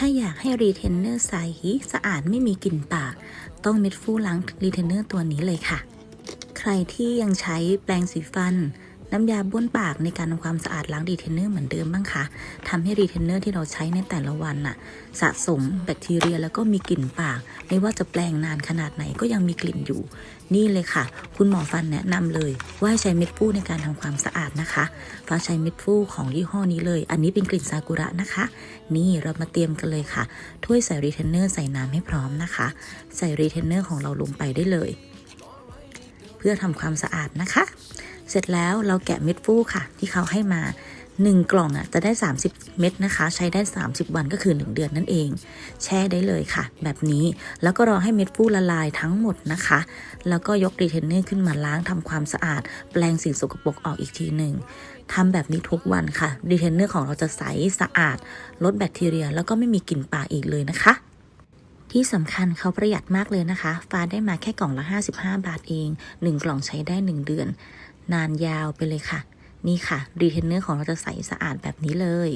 ถ้าอยากให้รีเทนเนอร์ใสสะอาดไม่มีกลิ่นปาก ต้องเม็ดฟูล้างรีเทนเนอร์ตัวนี้เลยค่ะ ใครที่ยังใช้แปรงสีฟัน น้ำยาบ้วนปากในการทำความสะอาดล้างรีเทนเนอร์เหมือนเดิมบ้างคะทำให้รีเทนเนอร์ที่เราใช้ในแต่ละวันน่ะ สะสมแบคทีเรียแล้วก็มีกลิ่นปาก ไม่ว่าจะแปลงนานขนาดไหนก็ยังมีกลิ่นอยู่ นี่เลยค่ะ คุณหมอฟันแนะนำเลยว่าให้ใช้เม็ดฟูในการทำความสะอาดนะคะฟ้าใช้เม็ดฟูของยี่ห้อนี้เลย อันนี้เป็นกลิ่นซากุระนะคะ นี่เรามาเตรียมกันเลยค่ะ ถ้วยใส่รีเทนเนอร์ใส่น้ำให้พร้อมนะคะ ใส่รีเทนเนอร์ของเราลงไปได้เลย เพื่อทำความสะอาดนะคะ เสร็จแล้วเราแกะเม็ดฟูค่ะ ที่เขาให้มา 1 กล่องอะจะได้ 30 เม็ดนะคะ ใช้ได้ 30 วันก็คือ 1 เดือนนั่นเอง แช่ได้เลยค่ะ แบบนี้แล้วก็รอให้เม็ดฟูละลายทั้งหมดนะคะ แล้วก็ยกรีเทนเนอร์ขึ้นมาล้างทำความสะอาด แปลงสิ่งสกปรกออกอีกทีหนึ่งทำแบบนี้ทุกวันค่ะรีเทนเนอร์ของเราจะใสสะอาด ลดแบคทีเรีย แล้วก็ไม่มีกลิ่นปากอีกเลยนะคะที่สำคัญเขาประหยัดมากเลยนะคะ ฟ้าได้มาแค่กล่องละ 55 บาทเอง 1 กล่องใช้ได้ 1 เดือน นานยาวไปเลยค่ะ นี่ค่ะรีเทนเนอร์ของเราจะใสสะอาดแบบนี้เลย